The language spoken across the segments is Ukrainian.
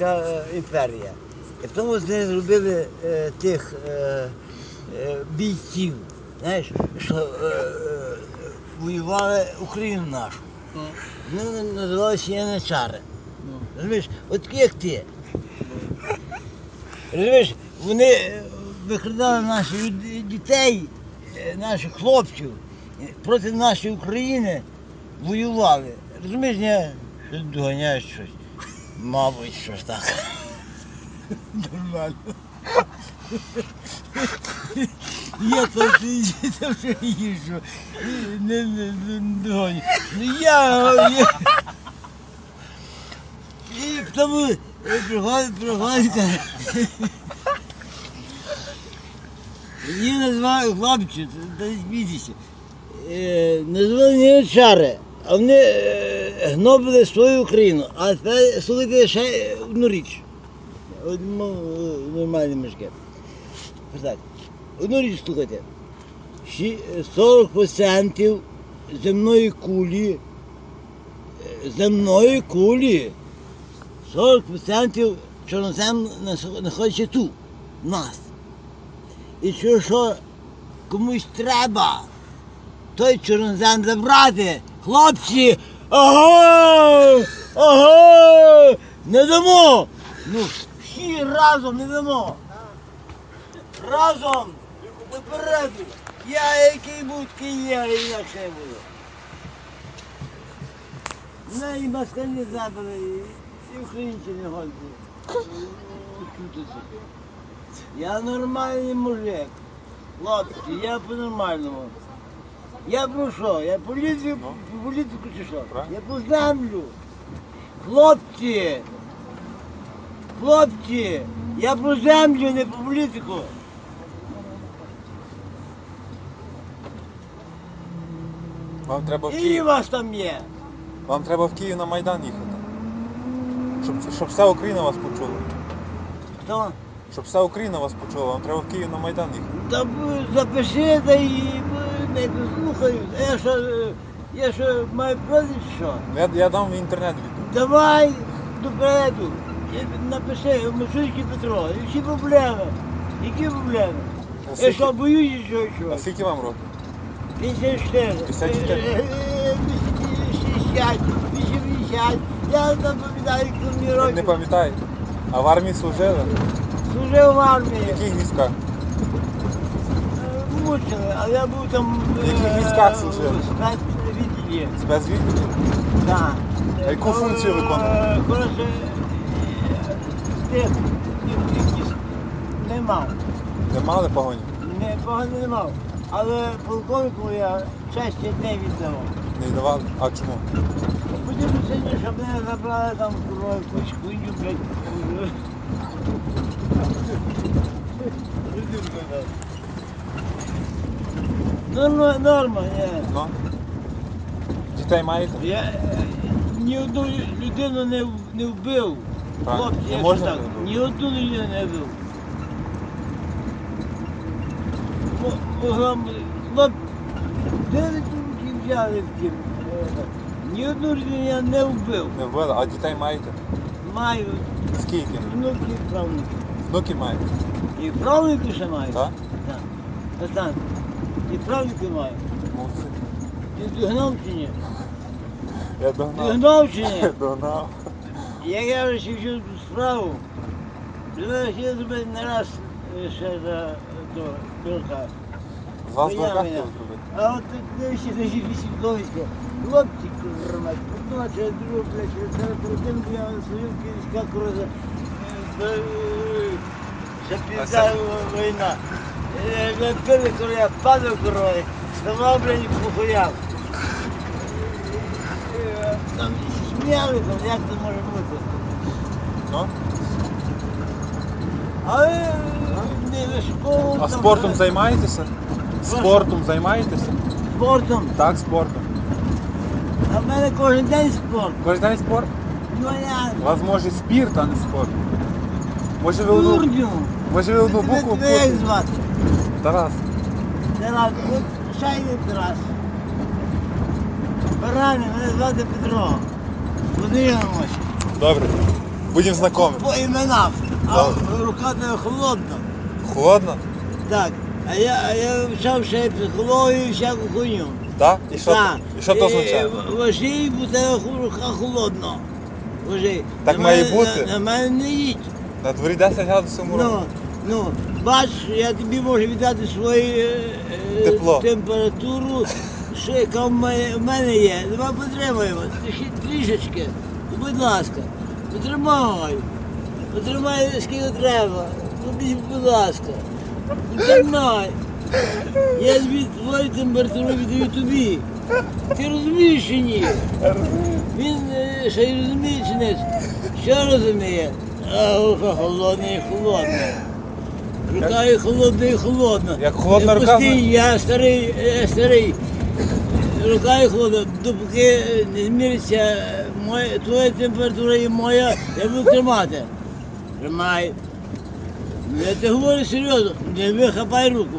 Російська імперія. І тому з неї зробили е, тих е, е, бійців, знаєш, що е, е, воювали Україну нашу. Вони називалися яничари. Розумієш, от такі як ти. Розумієш, вони е, викрадали наших дітей, е, наших хлопців е, проти нашої України воювали. Розумієш, ні? Що доганяєш щось. Мабуть, що ж так. Нормально. Я там вже їжджу. Не, не, не, не. Ну я, я... І тому приходить, приходить. Її хлопці, та не смійтеся. Е, Називали не чари, а вони е, гнобили свою Україну. А тепер слухайте ще одну річ. Одну е, нормальні мешки. Так. Одну річ слухайте. 40% земної кулі. е, Земної кулі. 40% чорнозем знаходиться тут, в нас. І що, що комусь треба той чорнозем забрати, хлопці, ага, ага, не дамо. Ну, всі разом не дамо. Разом допереду. Я який такий є, а інакше не буду. Ну і москалі забили, і- і українці не годні. Я нормальний мужик. Хлопці, я по-нормальному. Я про що? Я політику, політику чи що? Я по землю. Хлопці! Хлопці! Я про землю, не по політику. Вам треба в І Київ. вас там є. Вам треба в Київ на Майдан їхати. Щоб, щоб вся Україна вас почула. Хто? Щоб вся Україна вас почула, вам треба в Київ на Майдан їхати. Та б- запиши, та і не послухаю. А Я що, е, я що маю? Ну, Я, я дам в інтернет відео. Давай допереду. Я Напиши, Мишуйки Петро, які проблеми? Які проблеми? А Я що, боюсь, що А що? скільки вам років? 54. 54. Е, е, 60, 80. Я запам'ятаю, коли мені Не років. пам'ятаєте. А в армії служили? Служив в В армії. яких військах? Е, а я був там е, військах служив? спецвідділі. Спецвідділі? Так. А яку функцію виконував? Е, Коротше, е, тих, якісь не мав. Не мали погоні? Не, погано не мав. Але полковнику я честі не віддавав. Не віддавали? А чому? Потім сьогодні, щоб мене забрали там курва якусь хуйню, блядь. Норма, норма, я. Ну? Дітей маєте? Я е, ні одну людину не, в- не вбив. Так, Хлопці, не я можна так, не вбив. ні одну людину не вбив. Мо- Могла б, хлоп, де ви взяли в тім? Е, Ні одну людину я не вбив. Не вбили, а дітей маєте? Маю Скільки? внуки і правнуки. Внуки маєте? І правнуки ще маю. Так? Так. Остан. Маю. Молодці. Ти догнав чи ні? Я догнав. Догнав чи ні? Догнав. Як я вирішив цю справу, я хотів зробити не раз е, ще за е, до. З вас зробити? А от тут ще на вісімковицька. Хлопці, курва, одного чи другого, блядь, це перед тим я свою київська круза. Ще пізда війна. Пили, коли я падав, курва, ставав, похуяв. Там сміяли, там, як це може бути. Ну? Але не за. А спортом займаєтеся? Спортом займаєтеся? Спортом. Так, спортом. А в мене кожен день спорт. Кожен день спорт? Ну я У вас може спірт, а не спорт. Може ви одну, може ви одну букву Тебе як звати? Тарас. Тарас, от шайний Тарас. Барани, мене звати Петро. Подивимося. Добре. Будемо знайомі. По іменах. А рука не холодна. Холодно? Так. А я, а я вивчав ще психологію і всяку хуйню. Так? І що, Так. і що то означає? І Важій, бо тебе ху- рука холодна. Важій. Так На має мене- бути. На, на мене не їдь. На дворі 10 градусів морозу. Ну, ну, бач, я тобі можу віддати свою е, е, Тепло. температуру, що яка в мене, в мене є. Давай потримаємо. Трішечки. Будь ласка, потримай. Потримай скільки треба. Тобі, будь ласка. Потримай. Я тобі твою температуру віддаю тобі. Ти розумієш чи ні? Він е, ще й розуміє чи не? Що розуміє? А і холодна. Рука і холодна і холодна. Як холодна рука, пусти, я старий, е, старий. Рука і холодна, допоки не зміриться моя, твоя температура і моя, я буду тримати. Тримай. Ну, Я тебе говорю серйозно, не вихапай руку.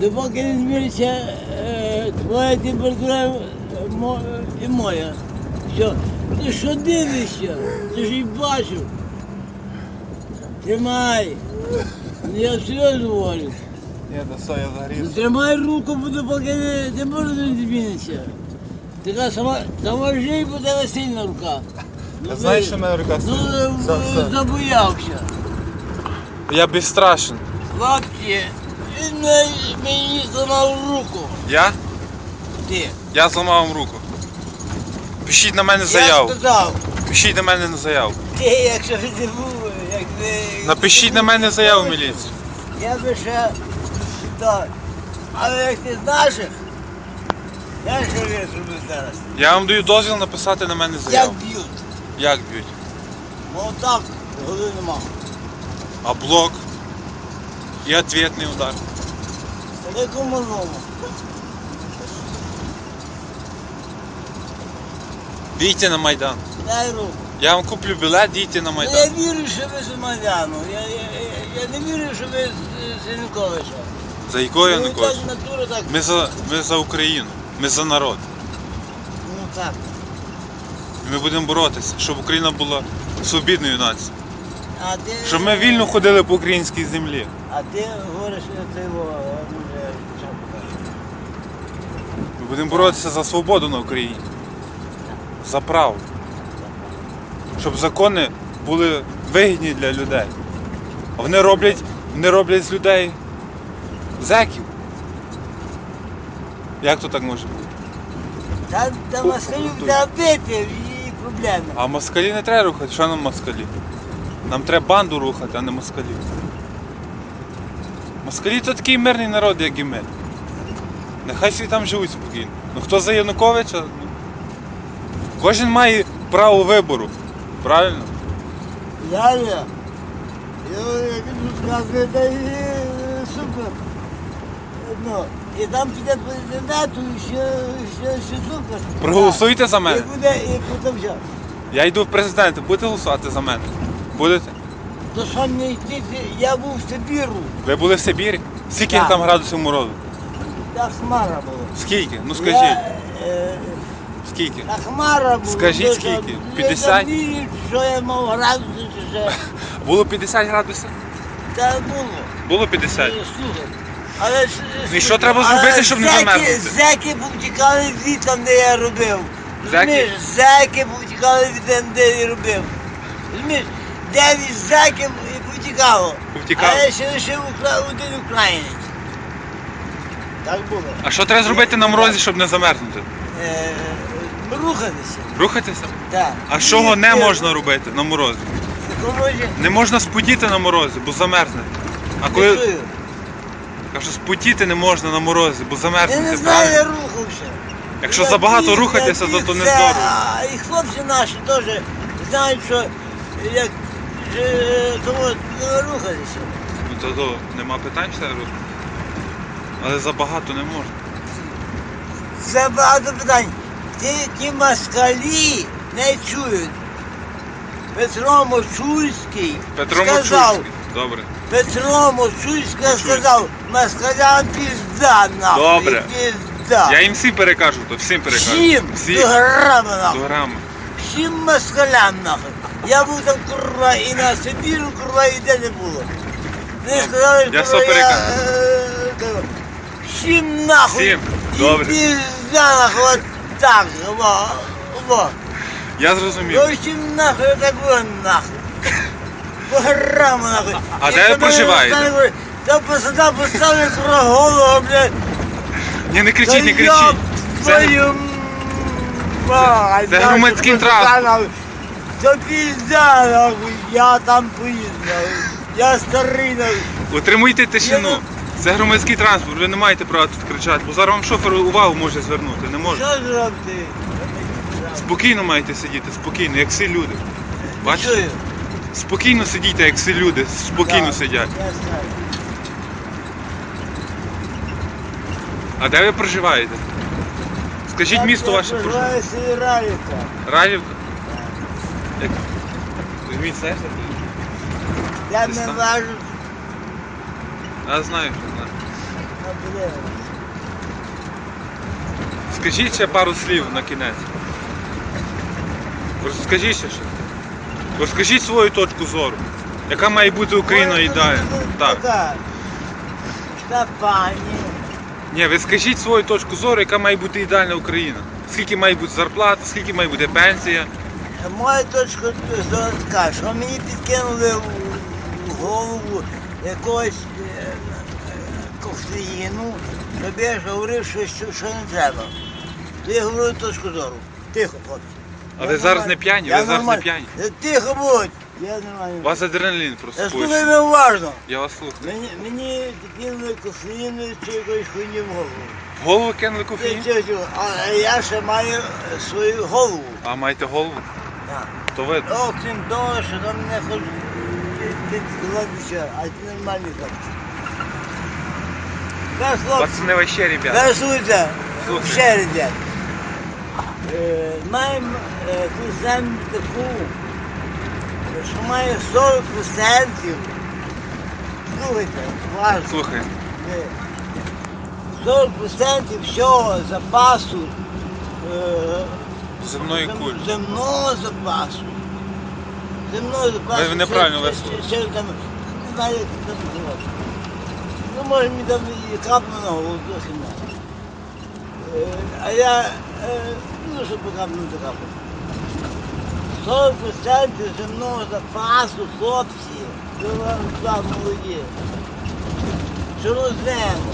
Допоки не зміриться е, твоя температура е, мо- і моя. Що? Ти що дивишся? Ти ж і бачив. Тримай. Ну, Я серйозно говорю. Ні, то все, я Ну, загрівся. Тримай руку, бо допоки не, не може не зміниться. Така сама, сама жий, бо тебе сильна рука. Ну, ви- що в мене рука Ну, сильна. е, Все, все. забоявся. Я безстрашен. Хлопці, він мені- мені зламав руку. Я? Ти. Я зламав вам руку. Пишіть на мене Я заяву. сказав, Пишіть на мене на заяву. ти, якщо ти був. Напишіть на мене заяву в міліцію. Я би ще... Так. Але як ти з наших, я що я зроблю зараз? Я вам даю дозвіл написати на мене Як заяву. б'ють? Як б'ють? Ну так, голови нема. А блок? І ответний удар. Такому новому. Дійте на Майдан. Дай руку. Я вам куплю білет, дійте на Майдан. Я вірю, що ви з Майдану. Я, я, я, я не вірю, що ви з- з Януковича. За якою Ну, Янукович? так натура так. Ми за, ми за Україну. Ми за народ. Ну так. Ми будемо боротися, щоб Україна була свобідною нацією. А ти, Щоб ми вільно ходили по українській землі. А ти говориш, що ти його почав. Ми будемо боротися за свободу на Україні. За право. Щоб закони були вигідні для людей. А вони роблять, вони роблять з людей зеків. Як то так може бути? Та, та москалів треба бити і проблеми. А москалі не треба рухати. Що нам москалі? Нам треба банду рухати, а не москалі. Москалі то такий мирний народ, як і ми. Нехай всі там живуть спокійно. Ну хто за Януковича? Ну, кожен має право вибору. Правильно? Я я. Я як розказую, та і супер. Ну, і там піде інтернету, і ще, ще, ще супер. Проголосуйте за мене. І буде, і потім все. Я йду в президенти, будете голосувати за мене? Будете? То що не йти, я був в Сибіру, Ви були в Сибірі? Скільки Так. там градусів морозу? та хмара була. Скільки? Ну скажіть, Я, е, скільки? та хмара була. Скажіть, скільки? 50? Я забію, що я мав градуси, чи ще. Було 50 градусів? Та було. Було 50. Ну, Слухай. Але ж- Ну і що треба зробити, щоб не замерзнути? Зеки повтікали від там, де я робив. Зеки? Розумієш, зеки повтікали від там, де я робив. Розумієш, дев'ять зеків і повтікало. Повтікало. А я ще лишив один українець. Так було. А що треба зробити на морозі, щоб не замерзнути? Е, рухатися. Рухатися? Так. А чого не можна робити на морозі? Не можна спотіти на морозі, бо замерзне. А коли чую. кажу, спотіти не можна на морозі, бо Я не знаю, я рухався. Якщо Я забагато біг, рухатися, я то, біг, то не це, здорово. А і хлопці наші теж знають, що як е, тому е, рухатися. Ну то, то нема питань все рухати. Але забагато не можна. Це багато питань. Ті, москалі не чують. Петро Мочульський Петро сказав, Мочульський. Добре. Петро Мочульський сказав, москалям пізда нахуй, Добре. пізда. Я їм всім перекажу, то всім перекажу. Всім, Всім. до грама До нахуй. Всім москалям нахуй. Я був там курва і на Сибіру, курва, і де не було. Вони сказали, Я курва, сто я... переконаний. е, кажу, Всім нахуй. Всім, І добре. пізда нахуй, так, во, во. Я зрозумів. Ну всім нахуй, так було нахуй. Програма нахуй. А де ви проживаєте? Та посада поставили курва голову, блядь. Ні, не кричіть, не кричіть. Це, твою мать, Це громадський транспорт. Та пізда, нахуй, я там нахуй. Я старий, нахуй. утримуйте тишину. Я Це громадський транспорт, ви не маєте права тут кричати, бо зараз вам шофер увагу може звернути. Не може. Що зробити? Спокійно маєте сидіти, спокійно, як всі люди. Бачите? Чую. Спокійно сидіть, як всі люди, спокійно Так, сидять. Я знаю. А де ви проживаєте? Скажіть місто ваше проживання. проживаю в селі Ралівка. Ралівка? Як? Візьміть серце. Я не важу Я знаю, що знаю. на біле. Скажіть ще пару слів на кінець. Розкажіть ще що. Розкажіть свою точку зору. Яка має бути Україна і далі? Так. Та пані. Ні, ви скажіть свою точку зору, яка має бути ідеальна Україна. Скільки має бути зарплата, скільки має бути пенсія. Моя точка зору така, що мені підкинули в голову якогось кофеїну, щоб я ж говорив, що, що, що не треба. То я говорю точку зору. Тихо, хлопці. А ви зараз не п'яні? Ви зараз не п'яні? Е, Тихо будь. Я нормально. У вас адреналін просто Я слухай мене уважно. Я вас слухаю. Мені, мені підкинули кофеїну чи якоїсь хуйні в голову. В голову кинули Ти- кофеїн? ти- ти- А я ще маю е, свою голову. А маєте голову? Так. То ви. Окрім того, що там мене хоч ти складніше, а ти нормальний хлопці. Без хлопці, Пацани вообще, ребята. газуйте, Слухай. ще ребят. Е, Маємо е, ту землю таку, що має 40%. Слухайте, важко. Слухай, Е, 40% всього запасу е, земної Зем- кулі. Земного запасу. Земного запасу. Ви- ви неправильно ще- висловили. там. Ну, може, мені там А я, е, ну, щоб капнути капну. 40% земного запасу, хлопці, ви вам там молоді. Чорноземно.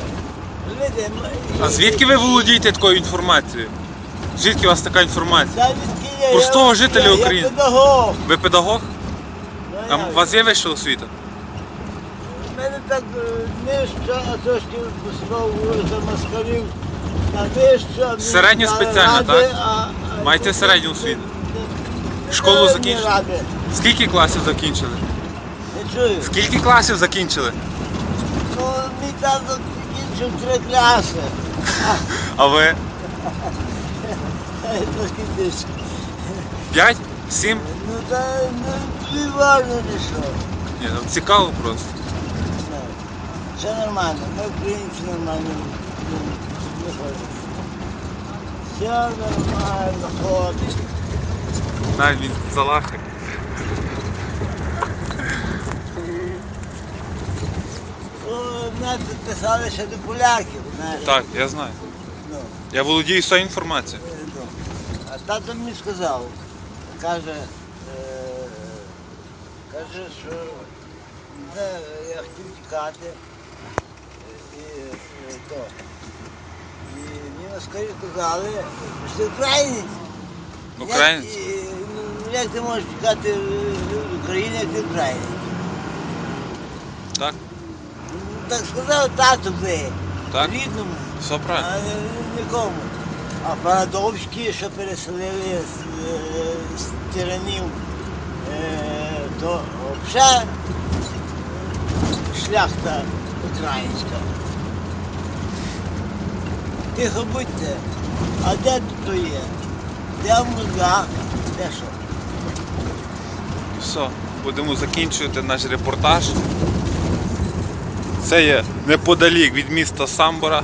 Розумієте, А звідки ви володієте такою інформацією? Звідки у вас така інформація? Простого жителя України. Педагог. Ви педагог? Ну, А у вас є вища освіта? Так е, нижче, а трошки послав за москалів. А вище, мені Середню ради, так? Маєте середню не- освіту? не- не Школу закінчили? Скільки класів закінчили? Не чую. Скільки класів закінчили? Ну, мій тато закінчив три класи. А ви? Більше. П'ять? Сім? Ну, та ну, тобі важно не. Ні, ну, цікаво просто. Ну, Все нормально, ми українці нормально ну, не ходимо. Все нормально, ходить. Навіть він залахає. Ну, мене писали ще до поляків, знаєш. Так, я знаю. Ну, Я володію всією інформацією. е, ну. А тато мені сказав, каже, е, каже, що не, я хотів тікати. І, мені на скорі сказали, що ти українець. Українець? Як, ну, як ти можеш тікати в Україні, як ти українець? Так? Ну, Так сказав тато би, Так? рідному. Все правильно. А не- нікому. А Парадовські, що переселили з, е, з тиранів, е, то взагалі шляхта українська. Тихо будьте, а де то є? Де муза? Де що? Все, будемо закінчувати наш репортаж. Це є неподалік від міста Самбора.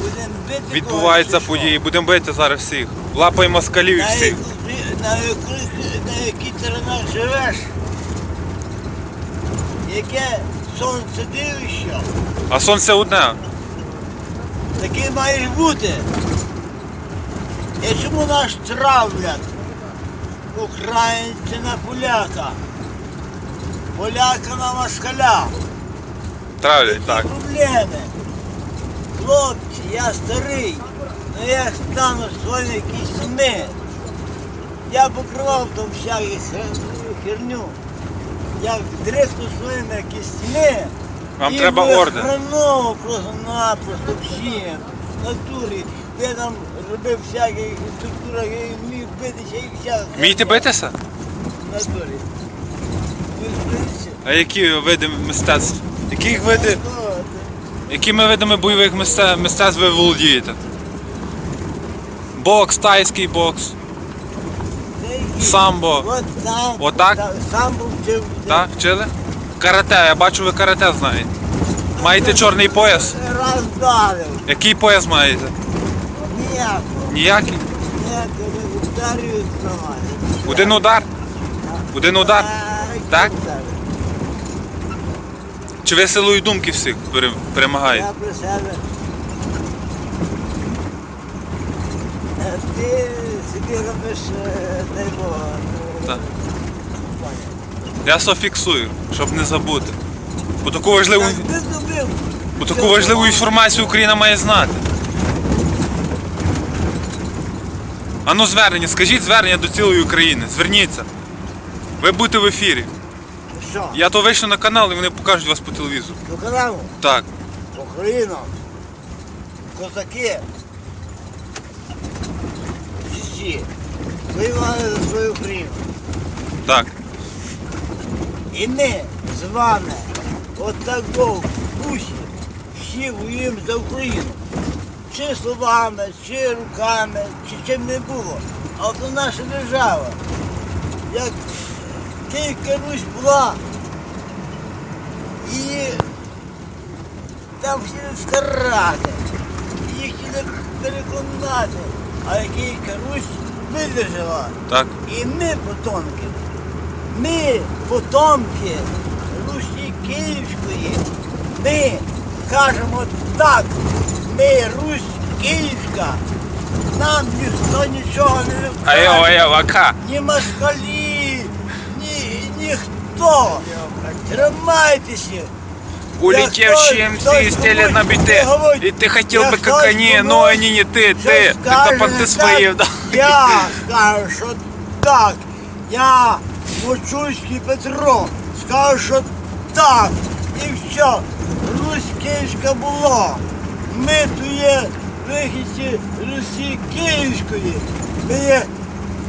Будемо бити Відбуваються чи що? події. Будемо бити зараз всіх. Лапаємо москалів і На всіх. яку- на яку- на теренах живеш, яке сонце дивище, А сонце одне. Такий маєш бути. І чому нас травлять? Українці на поляка, поляка на москаля. Травлять, так. проблеми. Хлопці, я старий, але я стану своїми кістьми. Я покривав там всяку херню. Я дресну своїми кістьми. Вам треба орден. Хреново просто-напросто всім. Натурі. Я там робив всякі структури, я вмів битися і всяке. Вмієте битися? Натурі. Ви битися? А які види мистецтв? Яких види, Ну, якими видами бойових мисте- мистецтв ви володієте? Бокс, тайський бокс, самбо. От там. Отак? та- Сам вчив. Так, вчили? Карате, я бачу, ви карате знаєте. Маєте чорний пояс? Раз. Який пояс маєте? Ніякий? Ніяко не ударюють нормально. Один удар? Один удар? Так? Чи ви силою думки всіх пере- перемагаєте? Я про себе. Е, Ти собі робиш е, дай Бог. ну, Так. Я все фіксую, щоб не забути. Бо таку важливу, бо таку важливу інформацію Україна має знати. Ану звернення, скажіть звернення до цілої України. Зверніться. Ви будете в ефірі. Що? Я то вийшов на канал і вони покажуть вас по телевізору. До каналу? Так. Україна. Козаки. Всі. Воювали за свою Україну. Так. І ми з вами отак в всі воюємо за Україну. Чи словами, чи руками, чи чим не було. А це наша держава. Як Київська Русь була, і там всі скарати, їх хотіли переконати, а Київська Русь видержала. Так. І ми потомки. Ми потомки Русі Київської. Ми кажемо так. Ми Русь Київська. Нам ніхто нічого не Айо, вкаже. айо, вака. Ні москалі, ні ніхто. Тримайтеся. Улетевшие кто- МС стелят кто- на биты. кто говорит? И ты хотел Я бы как кто они, но говорит? они не ты, Що ты. скаже Это понты не свои, так, да. Я скажу, що так. Я Мочульський Петро. Скажу, що так. І все. Русь Київська було. Ми тут є вихідці Русі Київської. Ми є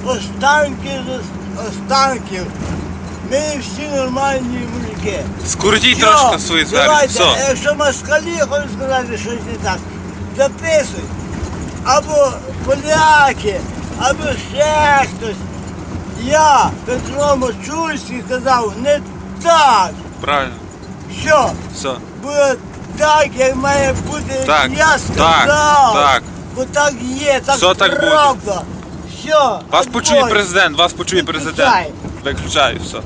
останки з останків. Ми всі нормальні мужики. Скрутіть трошки свої звернення. давайте, Все. Якщо москалі хочуть сказати щось не так, записуй. Або поляки, або ще хтось. Я, Петро Мочульський, сказав не так. Правильно. Що? Все. Буде так, як має бути, Так, я так, сказав. так. Бо так є, так Все так буде. правда. Все. Вас почує президент, вас почує президент. Виключаю, все.